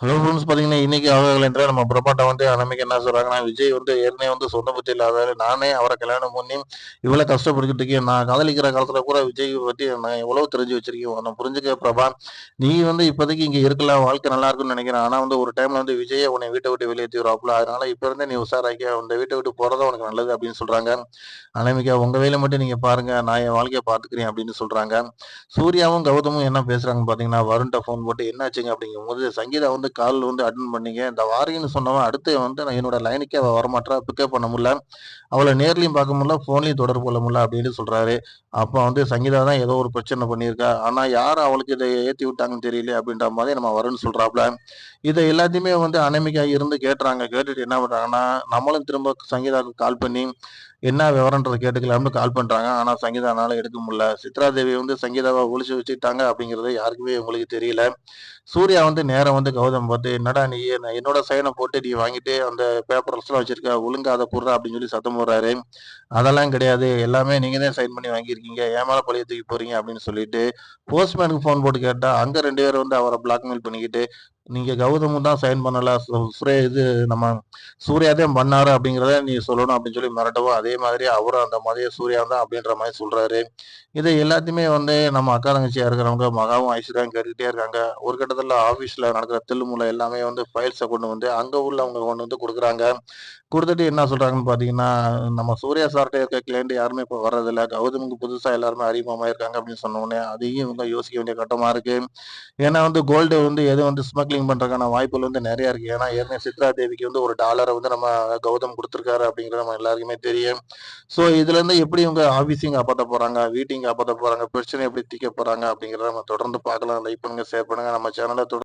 Hello friends பார்த்தீங்கன்னா, இன்னைக்கு அவர்கள் என்ற நம்ம பிரபாட்ட வந்து அனமிக்க என்ன சொல்கிறாங்கன்னா விஜய் வந்து ஏற்கனவே வந்து சொந்த புத்தி இல்லாதவரு. நானே அவரை கல்யாணம் பண்ணி இவ்வளோ கஷ்டப்பட்டுக்கிட்டு இருக்கேன். நான் காதலிக்கிற காலத்தில் கூட விஜய் பற்றி நான் எவ்வளோ தெரிஞ்சு வச்சிருக்கேன். உன்ன புரிஞ்சுக்க பிரபா. நீ வந்து இப்போதைக்கு இங்கே இருக்கலாம். வாழ்க்கை நல்லா இருக்கும்னு நினைக்கிறேன் ஆனால் வந்து ஒரு டைம்ல வந்து விஜயே உன்னை வீட்டை விட்டு வெளியேற்றிடுவாப்புல அதனால இப்போ இருந்தே நீ உஷாராக்கி அந்த வீட்டை விட்டு போகிறதா உனக்கு நல்லது அப்படின்னு சொல்கிறாங்க அனமிக்கா உங்கள் வேலை மட்டும் நீங்கள் பாருங்கள் நான் என் வாழ்க்கையை பார்த்துக்கிறேன் அப்படின்னு சொல்கிறாங்க சூர்யாவும், கௌதமும் என்ன பேசுகிறாங்கன்னு பார்த்தீங்கன்னா, வருண்ட்ட ஃபோன் போட்டு என்னாச்சுங்க அப்படிங்கும்போது, சங்கீதா வந்து கால் வந்து அட்டன் பண்ணீங்க. இந்த வாரின்னு சொன்னவன் அடுத்து வந்து நான் என்னோட லைனுக்கே அவ வரமாட்டா பிக்கப் பண்ண முடியல. அவளை நேர்லயும் பார்க்க முடியல, ஃபோன்லயும் தொடர்பு கொள்ள முடியல அப்படின்னு சொல்றாரு. அப்போ வந்து சங்கீதா தான் ஏதோ ஒரு பிரச்சனை பண்ணியிருக்கா. ஆனா யார் அவளுக்கு இதை ஏத்தி விட்டாங்கன்னு தெரியல அப்படின்ற மாதிரி நம்ம வரும்னு சொல்றாப்ல. இதை எல்லாத்தையுமே வந்து அனமிக்காக இருந்து கேட்டுறாங்க. கேட்டுட்டு என்ன பண்றாங்கன்னா, நம்மளும் திரும்ப சங்கீதாவுக்கு கால் பண்ணி என்ன விவரம்ன்றத கேட்டுக்கலாம்னு கால் பண்றாங்க. ஆனா சங்கீதானால எடுக்க முடியல. சித்ரா தேவி வந்து சங்கீதாவை ஒழிச்சு வச்சுட்டாங்க அப்படிங்கிறது யாருக்குமே உங்களுக்கு தெரியல. சூர்யா வந்து நேரம் வந்து கௌதம் பார்த்து, "என்னடா நீ என்னோட சைனை போட்டு நீ வாங்கிட்டு அந்த பேப்பர்ஸ்லாம் வச்சிருக்க. ஒழுங்கா அதை போடுறா அப்படின்னு சொல்லி சத்தம் போடுறாரு. அதெல்லாம் கிடையாது. எல்லாமே நீங்க தான் சைன் பண்ணி வாங்கியிருக்கீங்க. ஏமால பழைய தூக்கி போறீங்க அப்படின்னு சொல்லிட்டு, போஸ்ட்மேனுக்கு ஃபோன் போட்டு கேட்டா, அங்க ரெண்டு பேரும் வந்து அவரை பிளாக்மெயில் பண்ணிக்கிட்டு, நீங்க கௌதமும் தான் சைன் பண்ணல. சூரிய இது நம்ம சூர்யா தான் பண்ணாரு அப்படிங்கிறத நீ சொல்லணும் அப்படின்னு சொல்லி மிரட்டவும், அதே மாதிரி அவரும் அந்த மாதிரி சூர்யா தான் அப்படின்ற மாதிரி சொல்றாரு. இது எல்லாத்தையுமே வந்து நம்ம அக்கா தங்கச்சியா இருக்கிறவங்க மகாவும், ஐஸ்வர்யாவும் கேட்டுக்கிட்டே இருக்காங்க. ஒரு கட்டத்துல ஆஃபீஸில் நடக்கிற தில்லுமுல்ல எல்லாமே வந்து ஃபைல்ஸை கொண்டு வந்து அங்க உள்ளவங்க கொண்டு வந்து கொடுக்குறாங்க கொடுத்துட்டு என்ன சொல்றாங்கன்னு பார்த்தீங்கன்னா, நம்ம சூர்யா சார்ட்ட இருக்க கிளைண்ட் யாருமே இப்போ வர்றதில்ல. கௌதமுக்கு புதுசா எல்லாருமே அறிமுகமாயிருக்காங்க அப்படின்னு சொன்னோடனே அதையும் இவங்க யோசிக்க வேண்டிய கட்டமா இருக்கு. ஏன்னா வந்து கோல்டு வந்து எது வந்து ஸ்மக்லிங் பண்றதுக்கான வாய்ப்புகள் வந்து நிறைய இருக்கு. ஏன்னா ஏற்கனவே சித்ரா தேவிக்கு வந்து ஒரு டாலரை வந்து நம்ம கௌதம் கொடுத்துருக்காரு அப்படிங்கிறது நம்ம எல்லாருக்குமே தெரியும். ஸோ இதுலருந்து எப்படி இவங்க ஆஃபீஸையும் காப்பாற்ற போறாங்க, வீட்டையும் காப்பாற்ற போறாங்க, பிரச்சனை எப்படி தீக்க போறாங்க அப்படிங்கிறத நம்ம தொடர்ந்து பார்க்கலாம். லைக் பண்ணுங்க, ஷேர் பண்ணுங்க. நம்ம சேனலை தொடர்ந்து